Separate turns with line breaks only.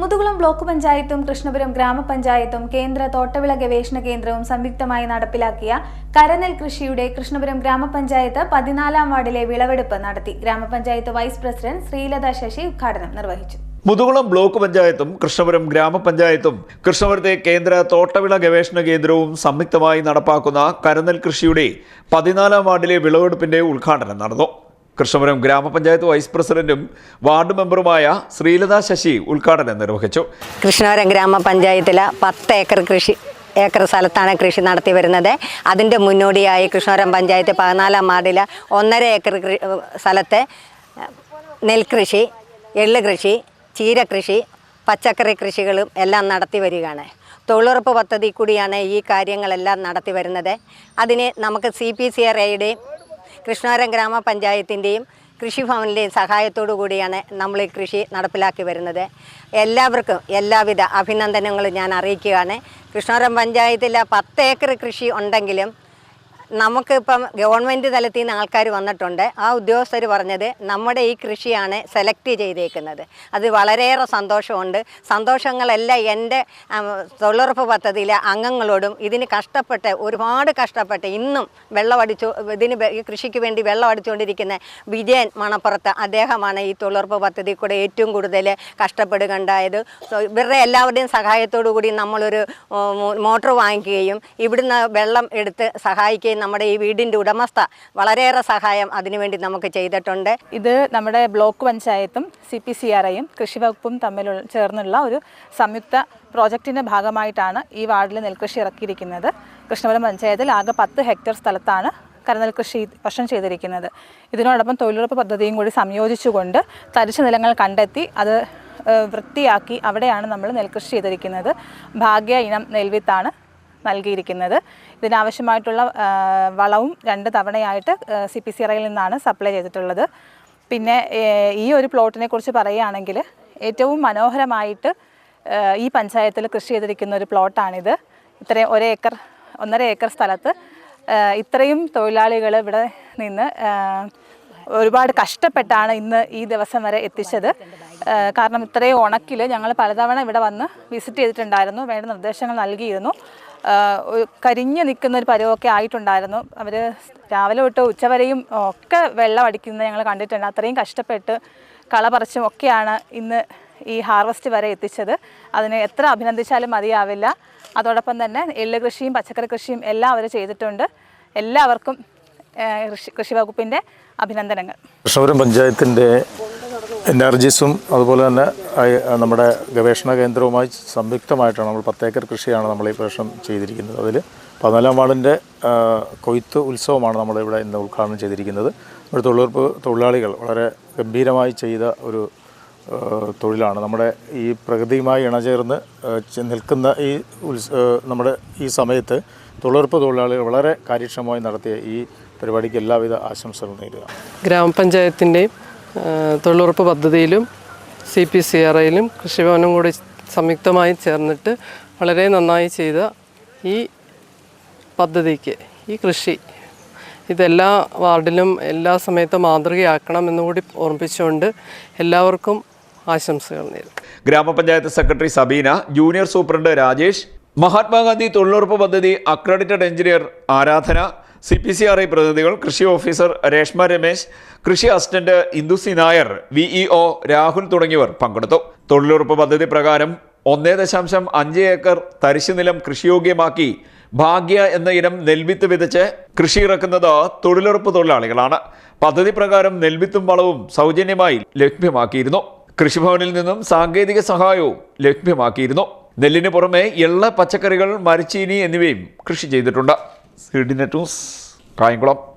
Muthukulam block പഞ്ചായത്തും കൃഷ്ണപുരം ഗ്രാമപഞ്ചായത്തും കേന്ദ്ര തോട്ടവിള ഗവേഷണ കേന്ദ്രവും സംയുക്തമായി നടപ്പിലാക്കിയ കരനെൽ കൃഷിയുടെ കൃഷ്ണപുരം ഗ്രാമപഞ്ചായത്ത് പതിനാലാം വാർഡിലെ വിളവെടുപ്പ് നടത്തി. ഗ്രാമപഞ്ചായത്ത് വൈസ് പ്രസിഡന്റ് ശ്രീലത ശശി ഉദ്ഘാടനം നിർവഹിച്ചു.
മുതുകുളം ബ്ലോക്ക് പഞ്ചായത്തും കൃഷ്ണപുരം ഗ്രാമപഞ്ചായത്തും കൃഷ്ണപുരത്തെ കേന്ദ്ര തോട്ടവിള ഗവേഷണ കേന്ദ്രവും സംയുക്തമായി നടപ്പാക്കുന്ന കരനെൽ കൃഷിയുടെ പതിനാലാം വാർഡിലെ വിളവെടുപ്പിന്റെ ഉദ്ഘാടനം നടന്നു. കൃഷ്ണപുരം ഗ്രാമപഞ്ചായത്ത് വൈസ് പ്രസിഡന്റും വാർഡ് മെമ്പറുമായ ശ്രീലത ശശി ഉദ്ഘാടനം നിർവഹിച്ചു.
കൃഷ്ണപുരം ഗ്രാമപഞ്ചായത്തിലെ പത്ത് ഏക്കർ കൃഷി ഏക്കർ സ്ഥലത്താണ് കൃഷി നടത്തി വരുന്നത്. അതിന്റെ മുന്നോടിയായി കൃഷ്ണപുരം പഞ്ചായത്ത് പതിനാലാം വാർഡിലെ ഒന്നര ഏക്കർ സ്ഥലത്തെ നെൽകൃഷി എള്ള് കൃഷി ചീരകൃഷി പച്ചക്കറി കൃഷികളും എല്ലാം നടത്തി വരികയാണ്. തൊഴിലുറപ്പ് പദ്ധതി കൂടിയാണ് ഈ കാര്യങ്ങളെല്ലാം നടത്തി വരുന്നത്. അതിന് നമുക്ക് സി പി സി ആർ എയുടെയും കൃഷ്ണപുരം ഗ്രാമപഞ്ചായത്തിന്റെയും കൃഷിഭവനിലെയും സഹായത്തോടു കൂടിയാണ് നമ്മൾ ഈ കൃഷി നടപ്പിലാക്കി വരുന്നത്. എല്ലാവർക്കും എല്ലാവിധ അഭിനന്ദനങ്ങളും ഞാൻ അറിയിക്കുകയാണ്. കൃഷ്ണാരം പഞ്ചായത്തിലെ പത്ത് ഏക്കർ കൃഷി ഉണ്ടെങ്കിലും നമുക്കിപ്പം ഗവൺമെന്റ് തലത്തിൽ നിന്ന് ആൾക്കാർ വന്നിട്ടുണ്ട്. ആ ഉദ്യോഗസ്ഥർ പറഞ്ഞത് നമ്മുടെ ഈ കൃഷിയാണ് സെലക്ട് ചെയ്തേക്കുന്നത്. അത് വളരെയേറെ സന്തോഷമുണ്ട്. സന്തോഷങ്ങളെല്ലാം എന്റെ തൊഴിലുറപ്പ് പദ്ധതിയിലെ അംഗങ്ങളോടും ഇതിന് കഷ്ടപ്പെട്ട് ഒരുപാട് കഷ്ടപ്പെട്ട് ഇന്നും വെള്ളമടിച്ചു ഇതിന് കൃഷിക്ക് വേണ്ടി വെള്ളമടിച്ചുകൊണ്ടിരിക്കുന്ന വിജയൻ മണപ്പുറത്ത് അദ്ദേഹമാണ് ഈ തൊഴിലുറപ്പ് പദ്ധതി കൂടെ ഏറ്റവും കൂടുതൽ കഷ്ടപ്പെടുകയുണ്ടായത്. ഇവരുടെ എല്ലാവരുടെയും സഹായത്തോടു കൂടി നമ്മളൊരു മോട്ടോർ വാങ്ങിക്കുകയും ഇവിടുന്ന് വെള്ളം എടുത്ത് സഹായിക്കുകയും നമ്മുടെ ഈ വീടിന്റെ ഉടമസ്ഥ വളരെയേറെ സഹായം അതിനുവേണ്ടി നമുക്ക് ചെയ്തിട്ടുണ്ട്.
ഇത് നമ്മുടെ ബ്ലോക്ക് പഞ്ചായത്തും സി പി സി ആർ ഐയും കൃഷി വകുപ്പും തമ്മിലുള്ള ചേർന്നുള്ള ഒരു സംയുക്ത പ്രോജക്റ്റിന്റെ ഭാഗമായിട്ടാണ് ഈ വാർഡിൽ നെൽകൃഷി ഇറക്കിയിരിക്കുന്നത്. കൃഷ്ണപുരം പഞ്ചായത്തിൽ ആകെ പത്ത് ഹെക്ടർ സ്ഥലത്താണ് കരനെൽ കൃഷി വർഷം ചെയ്തിരിക്കുന്നത്. ഇതിനോടൊപ്പം തൊഴിലുറപ്പ് പദ്ധതിയും കൂടി സംയോജിച്ചുകൊണ്ട് തരിശു നിലങ്ങൾ കണ്ടെത്തി അത് വൃത്തിയാക്കി അവിടെയാണ് നമ്മൾ നെൽകൃഷി ചെയ്തിരിക്കുന്നത്. ഭാഗ്യ ഇനം നെൽവിത്താണ് നൽകിയിരിക്കുന്നത്. ഇതിനാവശ്യമായിട്ടുള്ള വളവും രണ്ട് തവണയായിട്ട് സി പി സി റയിൽ നിന്നാണ് സപ്ലൈ ചെയ്തിട്ടുള്ളത്. പിന്നെ ഈ ഒരു പ്ലോട്ടിനെ കുറിച്ച് പറയുകയാണെങ്കിൽ ഏറ്റവും മനോഹരമായിട്ട് ഈ പഞ്ചായത്തിൽ കൃഷി ചെയ്തിരിക്കുന്ന ഒരു പ്ലോട്ടാണിത്. ഇത്രയും ഒരേ ഏക്കർ ഒന്നര ഏക്കർ സ്ഥലത്ത് ഇത്രയും തൊഴിലാളികൾ ഇവിടെ നിന്ന് ഒരുപാട് കഷ്ടപ്പെട്ടാണ് ഇന്ന് ഈ ദിവസം വരെ എത്തിച്ചത്. കാരണം ഇത്രയും ഉണക്കിൽ ഞങ്ങൾ പലതവണ ഇവിടെ വന്ന് വിസിറ്റ് ചെയ്തിട്ടുണ്ടായിരുന്നു. വേണ്ട നിർദ്ദേശങ്ങൾ നൽകിയിരുന്നു. കരിഞ്ഞ് നിൽക്കുന്ന ഒരു പരുവമൊക്കെ ആയിട്ടുണ്ടായിരുന്നു. അവർ രാവിലെ തൊട്ട് ഉച്ചവരെയും ഒക്കെ വെള്ളം അടിക്കുന്നത് ഞങ്ങൾ കണ്ടിട്ടുണ്ട്. അത്രയും കഷ്ടപ്പെട്ട് കള പറിച്ചും ഒക്കെയാണ് ഇന്ന് ഈ ഹാർവസ്റ്റ് വരെ എത്തിച്ചത്. അതിന് എത്ര അഭിനന്ദിച്ചാലും മതിയാവില്ല. അതോടൊപ്പം തന്നെ എള്ള് കൃഷിയും പച്ചക്കറി കൃഷിയും എല്ലാം അവർ ചെയ്തിട്ടുണ്ട്. എല്ലാവർക്കും കൃഷി കൃഷി വകുപ്പിന്റെ അഭിനന്ദനങ്ങൾ.
കൃഷ്ണപുരം പഞ്ചായത്തിന്റെ എനർജീസും അതുപോലെ തന്നെ നമ്മുടെ ഗവേഷണ കേന്ദ്രവുമായി സംയുക്തമായിട്ടാണ് നമ്മൾ പത്തേക്കർ കൃഷിയാണ് നമ്മൾ ഈ വർഷം ചെയ്തിരിക്കുന്നത്. അതിൽ പതിനാലാം വാർഡിന്റെ കൊയ്ത്ത് ഉത്സവമാണ് നമ്മളിവിടെ ഇന്ന് ഉദ്ഘാടനം ചെയ്തിരിക്കുന്നത്. ഒരു തൊഴിലുറപ്പ് തൊഴിലാളികൾ വളരെ ഗംഭീരമായി ചെയ്ത ഒരു തൊഴിലാണ്. നമ്മുടെ ഈ പ്രകൃതിയുമായി ഇണചേർന്ന് നിൽക്കുന്ന ഈ ഉത്സ നമ്മുടെ ഈ സമയത്ത് തൊഴിലുറപ്പ് തൊഴിലാളികൾ വളരെ കാര്യക്ഷമമായി നടത്തിയ ഈ പരിപാടിക്ക് എല്ലാവിധ ആശംസകളും നേരുക
ഗ്രാമപഞ്ചായത്തിന്റെയും തൊഴിലുറപ്പ് പദ്ധതിയിലും സി പി സി ആർ ഐയിലും കൃഷിഭവനും കൂടി സംയുക്തമായി ചേർന്നിട്ട് വളരെ നന്നായി ചെയ്ത ഈ പദ്ധതിക്ക് ഈ കൃഷി ഇതെല്ലാ വാർഡിലും എല്ലാ സമയത്തും മാതൃകയാക്കണം എന്നുകൂടി ഓർമ്മിപ്പിച്ചുകൊണ്ട് എല്ലാവർക്കും ആശംസകൾ നേരും
ഗ്രാമപഞ്ചായത്ത് secretary Sabeena junior superintendent Rajesh Mahatma Gandhi തൊഴിലുറപ്പ് പദ്ധതി accredited engineer Aradhana C P C R I പ്രതിനിധികൾ കൃഷി ഓഫീസർ രേഷ്മ രമേശ് കൃഷി assistant Indu C Nair V E Rahul തുടങ്ങിയവർ പങ്കെടുത്തു. തൊഴിലുറപ്പ് പദ്ധതി പ്രകാരം ഒന്നേ ദശാംശം അഞ്ച് ഏക്കർ തരിശുനിലം കൃഷിയോഗ്യമാക്കി ഭാഗ്യ എന്ന ഇനം നെൽവിത്ത് വിതച്ച് കൃഷി ഇറക്കുന്നത് തൊഴിലുറപ്പ് തൊഴിലാളികളാണ്. പദ്ധതി പ്രകാരം നെൽവിത്തും വളവും സൗജന്യമായി ലഭ്യമാക്കിയിരുന്നു. കൃഷിഭവനിൽ നിന്നും സാങ്കേതിക സഹായവും ലഭ്യമാക്കിയിരുന്നു. നെല്ലിന് പുറമെ എള്ള പച്ചക്കറികൾ മരച്ചീനി എന്നിവയും കൃഷി ചെയ്തിട്ടുണ്ട്. C net news Kayamkulam